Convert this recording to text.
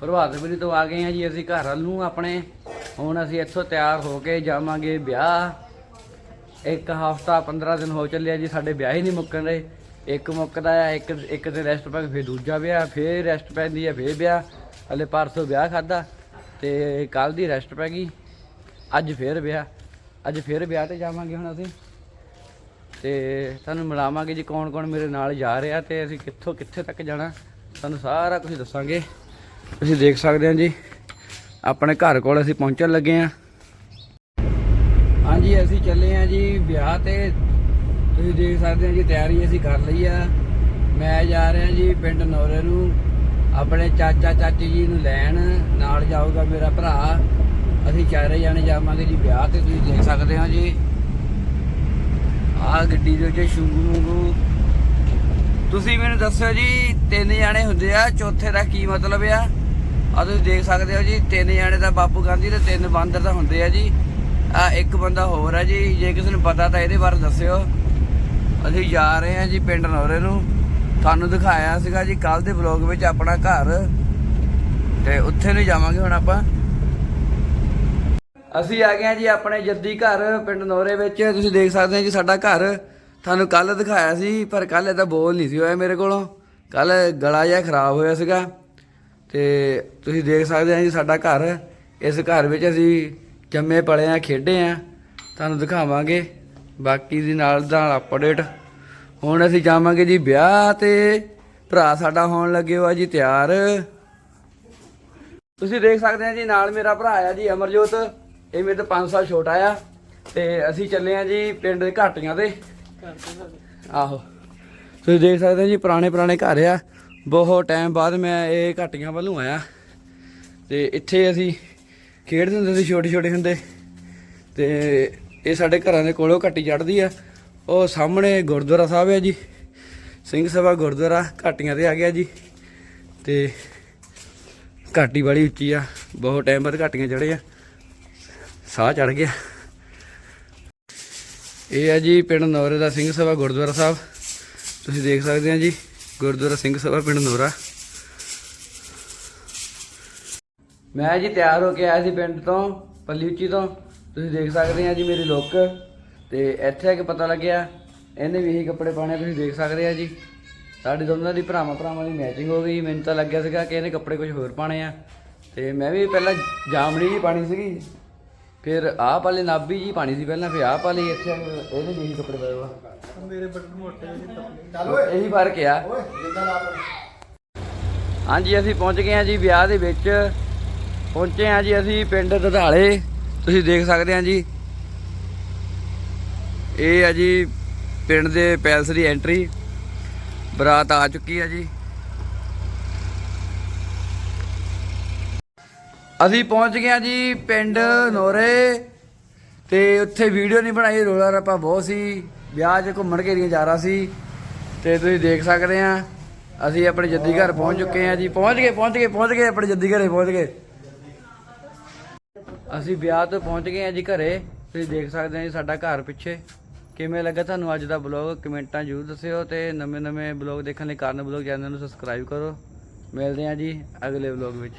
ਪ੍ਰਭਾਤ ਫੇਰੀ ਤੋਂ ਆ ਗਏ ਆ ਜੀ, ਅਸੀਂ ਘਰ ਵੱਲ ਨੂੰ ਆਪਣੇ। ਹੁਣ ਅਸੀਂ ਇੱਥੋਂ ਤਿਆਰ ਹੋ ਕੇ ਜਾਵਾਂਗੇ ਵਿਆਹ। ਇੱਕ ਹਫਤਾ 15 ਦਿਨ ਹੋ ਚੱਲਿਆ ਜੀ, ਸਾਡੇ ਵਿਆਹ ਹੀ ਨਹੀਂ ਮੁੱਕਣ ਰਹੇ। ਇੱਕ ਮੁੱਕਦਾ ਆ, ਇੱਕ ਇੱਕ ਤੇ ਰੈਸਟ ਪੈ ਕੇ ਫਿਰ ਦੂਜਾ ਵਿਆਹ, ਫਿਰ ਰੈਸਟ ਪੈਂਦੀ ਆ, ਫਿਰ ਵਿਆਹ। ਹਲੇ ਪਰਸੋਂ ਵਿਆਹ ਖਾਦਾ ਤੇ ਕੱਲ ਦੀ ਰੈਸਟ ਪੈ ਗਈ। ਅੱਜ ਫਿਰ ਵਿਆਹ, ਅੱਜ ਫਿਰ ਵਿਆਹ ਤੇ ਜਾਵਾਂਗੇ ਹੁਣ ਅਸੀਂ। ਤੇ ਤੁਹਾਨੂੰ ਮਿਲਾਵਾਂਗੇ ਜੀ ਕੌਣ ਕੌਣ ਮੇਰੇ ਨਾਲ ਜਾ ਰਿਹਾ ਤੇ ਅਸੀਂ ਕਿੱਥੋਂ ਕਿੱਥੇ ਤੱਕ ਜਾਣਾ, ਤੁਹਾਨੂੰ ਸਾਰਾ ਕੁਝ ਦੱਸਾਂਗੇ। ਤੁਸੀਂ ਦੇਖ ਸਕਦੇ ਹੋ ਜੀ, ਆਪਣੇ ਘਰ ਕੋਲ ਅਸੀਂ ਪਹੁੰਚਣ ਲੱਗੇ ਹਾਂ। ਹਾਂਜੀ, ਅਸੀਂ ਚੱਲੇ ਹਾਂ ਜੀ ਵਿਆਹ ਤੇ। ਤੁਸੀਂ ਦੇਖ ਸਕਦੇ ਹੋ ਜੀ, ਤਿਆਰੀ ਅਸੀਂ ਕਰ ਲਈ ਆ। ਮੈਂ ਜਾ ਰਿਹਾ ਜੀ ਪਿੰਡ ਨੌਰੇ ਨੂੰ। ਆਪਣੇ ਚਾਚਾ ਚਾਚੀ ਜੀ ਨੂੰ ਲੈਣ। ਨਾਲ ਜਾਊਗਾ ਮੇਰਾ ਭਰਾ। ਅਸੀਂ ਚਾਰੇ ਜਾਣੇ ਜਾਵਾਂਗੇ ਜੀ ਵਿਆਹ ਤੇ। ਤੁਸੀਂ ਦੇਖ ਸਕਦੇ ਹੋ ਜੀ। ਆਹ ਗੱਡੀ ਦੇ ਵਿੱਚ ਸ਼ੁੰਗੂ ਮੁੰਗੂ ਤੁਸੀਂ ਮੈਨੂੰ ਦੱਸਿਓ ਜੀ, ਤਿੰਨ ਜਾਣੇ ਹੁੰਦੇ ਆ, ਚੌਥੇ ਦਾ ਕੀ ਮਤਲਬ ਆ? ਆ ਤੁਸੀਂ ਦੇਖ ਸਕਦੇ ਹੋ ਜੀ, ਤਿੰਨ ਜਾਣੇ ਦਾ ਬਾਪੂ ਗਾਂਧੀ ਤੇ ਤਿੰਨ ਬਾਂਦਰ ਤਾਂ ਹੁੰਦੇ ਆ ਜੀ। ਆ ਇੱਕ ਬੰਦਾ ਹੋਰ ਆ ਜੀ, ਜੇ ਕਿਸੇ ਨੂੰ ਪਤਾ ਤਾਂ ਇਹਦੇ ਬਾਰੇ ਦੱਸਿਓ। ਅਸੀਂ ਜਾ ਰਹੇ ਹਾਂ ਜੀ ਪਿੰਡ ਨੌਰੇ ਨੂੰ। ਤੁਹਾਨੂੰ ਦਿਖਾਇਆ ਸੀਗਾ ਜੀ ਕੱਲ ਦੇ ਵਲੌਗ ਵਿੱਚ ਆਪਣਾ ਘਰ। ਤੇ ਉੱਥੇ ਨੂੰ ਜਾਵਾਂਗੇ ਹੁਣ ਆਪਾਂ। ਅਸੀਂ ਆ ਗਏ ਹਾਂ ਜੀ ਆਪਣੇ ਜੱਦੀ ਘਰ, ਪਿੰਡ ਨੌਰੇ ਵਿੱਚ। ਤੁਸੀਂ ਦੇਖ ਸਕਦੇ ਹੋ ਜੀ ਸਾਡਾ ਘਰ। ਤੁਹਾਨੂੰ ਕੱਲ ਦਿਖਾਇਆ ਸੀ, ਪਰ ਕੱਲ ਇਹਦਾ ਬੋਲ ਨਹੀਂ ਸੀ ਹੋਇਆ ਮੇਰੇ ਕੋਲੋਂ। ਕੱਲ ਗਲਾ ਜਿਹਾ ਖਰਾਬ ਹੋਇਆ ਸੀਗਾ। ਤੇ ਤੁਸੀਂ ਦੇਖ ਸਕਦੇ ਹੋ ਜੀ ਸਾਡਾ ਘਰ। ਇਸ ਘਰ ਵਿੱਚ ਅਸੀਂ ਜੰਮੇ ਪਲੇ ਆ, ਖੇਡੇ ਆ। ਤੁਹਾਨੂੰ ਦਿਖਾਵਾਂਗੇ। ਬਾਕੀ ਦੀ ਨਾਲ ਦਾ ਨਾਲ ਅਪਡੇਟ ਹੁਣ ਅਸੀਂ ਜਾਵਾਂਗੇ ਜੀ ਵਿਆਹ ਤੇ। ਭਰਾ ਸਾਡਾ ਹੋਣ ਲੱਗੇ ਹੋਆ ਜੀ ਤਿਆਰ। ਤੁਸੀਂ ਦੇਖ ਸਕਦੇ ਹੋ ਜੀ, ਨਾਲ ਮੇਰਾ ਭਰਾ ਆ ਜੀ ਅਮਰਜੋਤ। ਇਹ ਮੇਰੇ ਤੋਂ 5 ਸਾਲ ਛੋਟਾ ਆ। ਤੇ ਅਸੀਂ ਚੱਲੇ ਆ ਜੀ ਪਿੰਡ ਦੇ ਘਾਟੀਆਂ ਤੇ। ਆਹੋ। ਤੁਸੀਂ ਦੇਖ ਸਕਦੇ ਹੋ ਜੀ, ਪੁਰਾਣੇ ਪੁਰਾਣੇ ਘਰ ਆ। ਬਹੁਤ ਟਾਈਮ ਬਾਅਦ ਮੈਂ ਇਹ ਘਾਟੀਆਂ ਵੱਲੋਂ ਆਇਆ। ਤੇ ਇੱਥੇ ਅਸੀਂ ਖੇਡਦੇ ਹੁੰਦੇ ਸੀ, ਛੋਟੇ ਛੋਟੇ ਹੁੰਦੇ। ਤੇ ਇਹ ਸਾਡੇ ਘਰਾਂ ਦੇ ਕੋਲੋਂ ਘਾਟੀ ਚੜਦੀ ਆ। ਉਹ ਸਾਹਮਣੇ ਗੁਰਦੁਆਰਾ ਸਾਹਿਬ ਹੈ ਜੀ। ਸਿੰਘ ਸਭਾ ਗੁਰਦੁਆਰਾ ਘਾਟੀਆਂ ਤੇ ਆ ਗਿਆ ਜੀ। ਤੇ ਘਾਟੀ ਬੜੀ ਉੱਚੀ ਆ। ਬਹੁਤ ਟਾਈਮ ਬਾਅਦ ਘਾਟੀਆਂ ਚੜੇ ਆ। ਸਾਹ ਚੜ ਗਿਆ। ਇਹ ਹੈ ਜੀ ਪਿੰਡ ਨੌਰੇ ਦਾ ਸਿੰਘ ਸਭਾ, ਗੁਰਦੁਆਰਾ ਸਾਹਿਬ। ਤੁਸੀਂ ਦੇਖ ਸਕਦੇ ਹੋ ਜੀ, ਗੁਰਦੁਆਰਾ ਸਿੰਘ ਸਭਾ, ਪਿੰਡ ਨੌਰਾ। ਮੈਂ ਜੀ ਤਿਆਰ ਹੋ ਕੇ ਆਇਆ ਸੀ ਪਿੰਡ ਤੋਂ ਪੱਲੀ ਉੱਚੀ ਤੋਂ। ਤੁਸੀਂ ਦੇਖ ਸਕਦੇ ਆ ਜੀ ਮੇਰੀ ਲੁੱਕ। ਤੇ ਇੱਥੇ ਆ ਕੇ ਪਤਾ ਲੱਗਿਆ, ਇਹਨੇ ਵੀ ਇਹੀ ਕੱਪੜੇ ਪਾਣੇ ਤੁਸੀਂ ਦੇਖ ਸਕਦੇ ਆ ਜੀ। ਸਾਡੇ ਦੋਨਾਂ ਦੀ ਭਰਾਵਾਂ ਭਰਾਵਾਂ ਦੀ ਮੈਚਿੰਗ ਹੋ ਗਈ। ਮੈਨੂੰ ਤਾਂ ਲੱਗਿਆ ਸੀਗਾ ਕਿ ਇਹਨੇ ਕੱਪੜੇ ਕੁਝ ਹੋਰ ਪਾਣੇ ਆ। ਤੇ ਮੈਂ ਵੀ ਪਹਿਲਾਂ ਜਾਮਣੀ ਜੀ ਪਾਣੀ ਸੀਗੀ। ਫਿਰ ਆਹ ਪਾਲੇ ਨਾਬੀ ਜੀ ਪਾਣੀ ਸੀ ਪਹਿਲਾਂ ਫਿਰ ਆਹ ਪਾਲੀ ਇੱਥੇ ਆ ਕੇ ਇਹਨੇ ਵੀ ਇਹੀ ਕੱਪੜੇ ਪਾਏ ਵਾ ਮੇਰੇ ਬਟਨ ਮੋਟੇ ਚੱਲ ਓਏ। ਇਹੀ ਫ਼ਰਕ ਆ। ਓਏ ਜਿੱਦਾਂ ਹਾਂਜੀ ਅਸੀਂ ਪਹੁੰਚ ਗਏ ਹਾਂ ਜੀ ਵਿਆਹ ਦੇ ਵਿੱਚ। ਪਹੁੰਚੇ ਹਾਂ ਜੀ ਅਸੀਂ ਪਿੰਡ ਦਧਾਲੇ। ਤੁਸੀਂ ਦੇਖ ਸਕਦੇ ਹਾਂ ਜੀ। ਇਹ ਆ ਜੀ ਪਿੰਡ ਦੇ ਪੈਲਸ ਦੀ ਐਂਟਰੀ ਬਰਾਤ ਆ ਚੁੱਕੀ ਹੈ ਜੀ। ਅਸੀਂ ਪਹੁੰਚ ਗਏ ਹਾਂ ਜੀ ਪਿੰਡ ਨੋਰੇ ਤੇ ਉੱਥੇ ਵੀਡੀਓ ਨਹੀਂ ਬਣਾਈ, ਰੋਲਾ ਰੱਪਾ ਬਹੁਤ ਸੀ, ਵਿਆਹ 'ਚ ਘੁੰਮਣ ਘੇਰੀਆਂ ਜਾ ਰਿਹਾ ਸੀ ਤੇ ਤੁਸੀਂ ਦੇਖ ਸਕਦੇ ਆ ਅਸੀਂ ਆਪਣੇ ਜੱਦੀ ਘਰ ਪਹੁੰਚ ਚੁੱਕੇ ਹਾਂ ਜੀ। ਪਹੁੰਚ ਗਏ ਪਹੁੰਚ ਗਏ ਪਹੁੰਚ ਗਏ, ਆਪਣੇ ਜੱਦੀ ਘਰੇ ਪਹੁੰਚ ਗਏ। ਅਸੀਂ ਵਿਆਹ ਤੋਂ ਪਹੁੰਚ ਗਏ ਹਾਂ ਜੀ ਘਰੇ, ਤੁਸੀਂ ਦੇਖ ਸਕਦੇ ਆ ਜੀ ਸਾਡਾ ਘਰ ਪਿੱਛੇ। ਕਿਵੇਂ ਲੱਗਾ ਤੁਹਾਨੂੰ ਅੱਜ ਦਾ ਬਲੌਗ ਕਮੈਂਟਾਂ ਜ਼ਰੂਰ ਦੱਸਿਓ ਤੇ ਨਵੇਂ ਨਵੇਂ ਬਲੌਗ ਦੇਖਣ ਲਈ ਕਾਰਨ ਬਲੌਗ ਚੈਨਲ ਨੂੰ ਸਬਸਕ੍ਰਾਈਬ ਕਰੋ। ਮਿਲਦੇ ਹਾਂ ਜੀ ਅਗਲੇ ਬਲੌਗ ਵਿੱਚ।